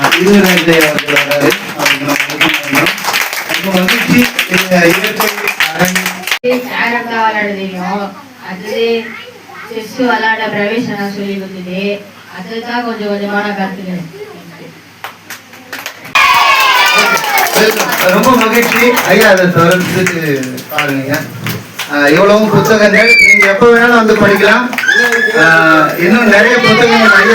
அவர்கள் வராரு நம்ம மகிழ்ச்சி இந்த இயற்கை அரங்கு கேரம் விளையாட தெரியும் அது செஸ் விளையாட பிரவேஷ் அண்ணா சொல்லி கொடுத்தது அதுதான் கொஞ்சம் கொஞ்சமா நான் ரொம்ப மகிழ்ச்சி. ஐயா அதை தொடர்ந்து பாருங்க. ஆஹ் இவ்வளவு புத்தகங்கள். நீங்க எப்ப வேணாலும் வந்து படிக்கலாம். இன்னும் நிறைய புத்தகங்கள்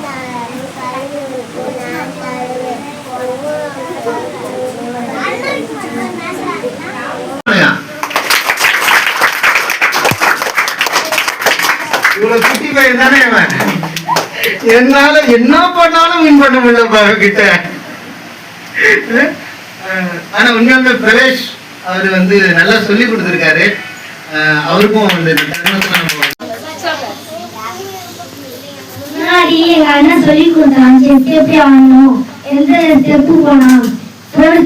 பையன் தானே இவன்? என்னால என்ன பண்ணாலும் வின் பண்ண முடியல கிட்ட ஆனா உண்மையாலுமே பிரவேஷ் அவர் வந்து நல்லா சொல்லி கொடுத்துருக்காரு. அவருக்கும் இந்த முன்னாடி எங்க அண்ணன் சொல்லி கொடுத்தான். எப்படி ஆடணும் எந்த ஸ்டெப்பு போனோம் ஃபோர்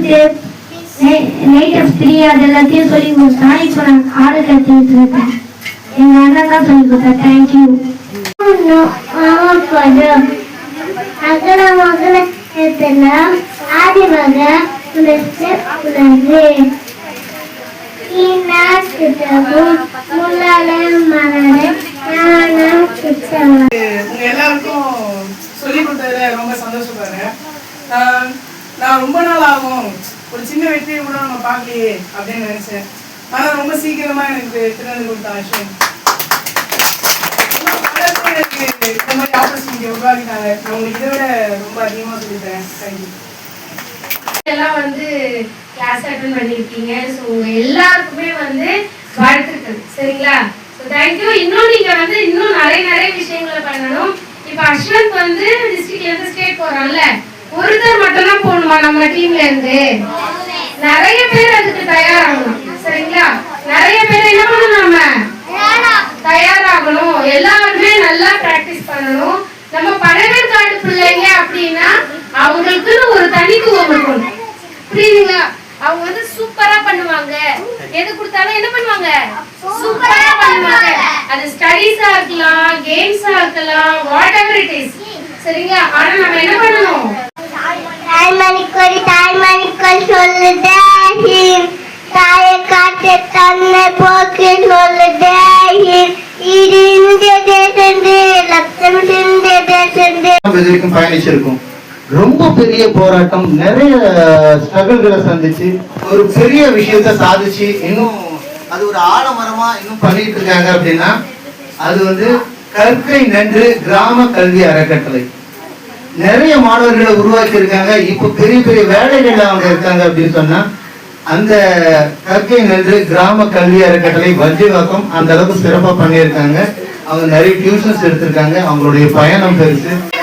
நைட் ஆஃப் த்ரீ அது எல்லாத்தையும் சொல்லி கொடுத்தான். இப்போ நான் ஆட கற்றுக்கிட்டு இருக்கேன் எங்க அண்ணன் தான் சொல்லி கொடுத்தா தேங்க்யூ அகல மகள எத்தலாம் ஆதி மக உலக எல்லாருக்கும் சொல்லி கொடுத்ததுல ரொம்ப சந்தோஷப்படுறேன். நான் நான் ரொம்ப நாள் ஆகும். ஒரு சின்ன வெற்றியை கூட நம்ம பார்க்கலையே அப்படின்னு நினைச்சேன். ஆனா ரொம்ப சீக்கிரமா எனக்கு திறந்து கொடுத்த அஸ்வின் இந்த மாதிரி ஆப்பர்ச்சுனிட்டி உருவாக்கிட்டாங்க நான் உங்களுக்கு இதை விட ரொம்ப அதிகமா சொல்லித்தரேன் தேங்க்யூ எல்லாம் வந்து கிளாஸ் அட்டன் பண்ணிருக்கீங்க. ஸோ எல்லாருக்குமே வந்து வாழ்த்துக்கள். சரிங்களா? ஸோ தேங்க்யூ இன்னும் நீங்க வந்து இன்னும் நிறைய நிறைய விஷயங்களை பண்ணணும். இப்போ அஸ்வந்த் வந்து டிஸ்ட்ரிக்ட்ல இருந்து ஸ்டேட் போறான்ல. ஒருத்தர் மட்டும் தான் போகணுமா நம்ம டீம்ல இருந்து? நிறைய பேர் அதுக்கு தயாராகணும். சரிங்களா? நிறைய பேர் என்ன பண்ணணும் நம்ம தயாராகணும் எல்லாருமே நல்லா பிராக்டிஸ் பண்ணணும் நம்ம பழவேற்காடு பிள்ளைங்க அப்படின்னா அவங்களுக்குன்னு ஒரு தனித்துவம் இருக்கணும் புரியுதுங்களா அவங்க வந்து சூப்பரா பண்ணுவாங்க. எது கொடுத்தாலும் என்ன பண்ணுவாங்க? சூப்பரா பண்ணுவாங்க. அது ஸ்டடீஸா இருக்கலாம் கேம்ஸா இருக்கலாம் வாட் எவர் இட் இஸ் சரிங்களா? ஆனா நம்ம என்ன பண்ணணும்? தாய்மணிக்கொடி தாய்மணிக்கொள் சொல்லுதே தாயை காட்டு தன்னை போக்கு சொல்லுதே இது இந்த தேசந்து லட்சம் இது வரைக்கும் பயணிச்சிருக்கோம். ரொம்ப பெரிய போராட்டம். நிறைய ஸ்ட்ரகிள்களை சந்திச்சு ஒரு பெரிய விஷயத்த சாதிச்சு இன்னும் அது ஒரு ஆலமரமா இன்னும் பண்ணிட்டு இருக்காங்க அப்படின்னா அது வந்து கற்கை நன்று கிராம கல்வி அறக்கட்டளை. நிறைய மாணவர்களை உருவாக்கி இருக்காங்க இப்ப பெரிய பெரிய வேலைகள் அவங்க இருக்காங்க அப்படின்னு சொன்னா அந்த கற்கை நன்று கிராம கல்வி அறக்கட்டளை வஞ்சிவாக்கம் அந்த அளவுக்கு சிறப்பா பண்ணியிருக்காங்க. அவங்க நிறைய டியூஷன்ஸ் எடுத்திருக்காங்க. அவங்களுடைய பயணம் பெருசு.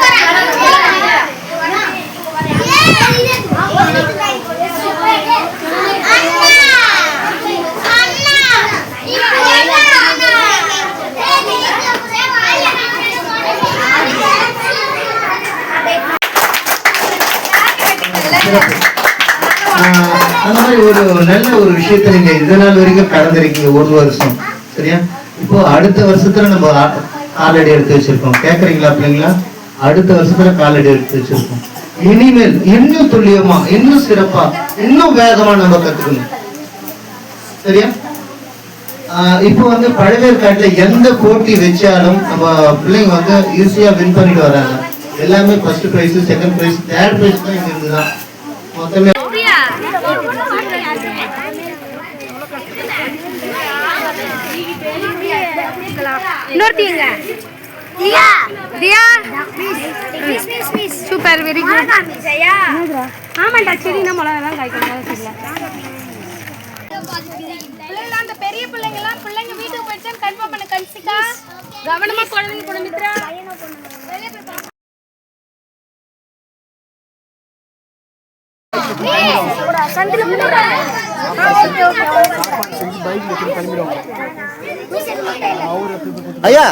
அந்த மாதிரி ஒரு நல்ல ஒரு விஷயத்த நீங்க இது நாள் வரைக்கும் கடந்திருக்கீங்க ஒரு வருஷம். சரியா? இப்போ அடுத்த வருஷத்துல நம்ம காலடி எடுத்து வச்சிருக்கோம். கேக்குறீங்களா பிள்ளைங்களா? அடுத்த வருஷத்துல காலடி எடுத்து வச்சிருக்கோம். இனிமேல் இன்னும் துல்லியமா இன்னும் சிறப்பா இன்னும் வேகமா நம்ம கத்துக்கணும். சரியா? இப்போ வந்து பழவேற்காட்டுல எந்த போட்டி வச்சாலும் நம்ம பிள்ளைங்க வந்து ஈஸியா வின் பண்ணிட்டு வராங்க. எல்லாமே first prize second prize third prize தான் இங்க இருந்துதான். இன்னொருத்தீங்க. தியா சூப்பர் வெரி குட் ஆமாண்டா செடினா மிளகா தான் காய்க்கணும் அந்த பெரிய பிள்ளைங்க எல்லாம் பிள்ளைங்க வீட்டுக்கு போயிட்டு கன்ஃபார்ம் பண்ண கன்சிகா. கவனமா குழந்தைங்க கூட ஐயா!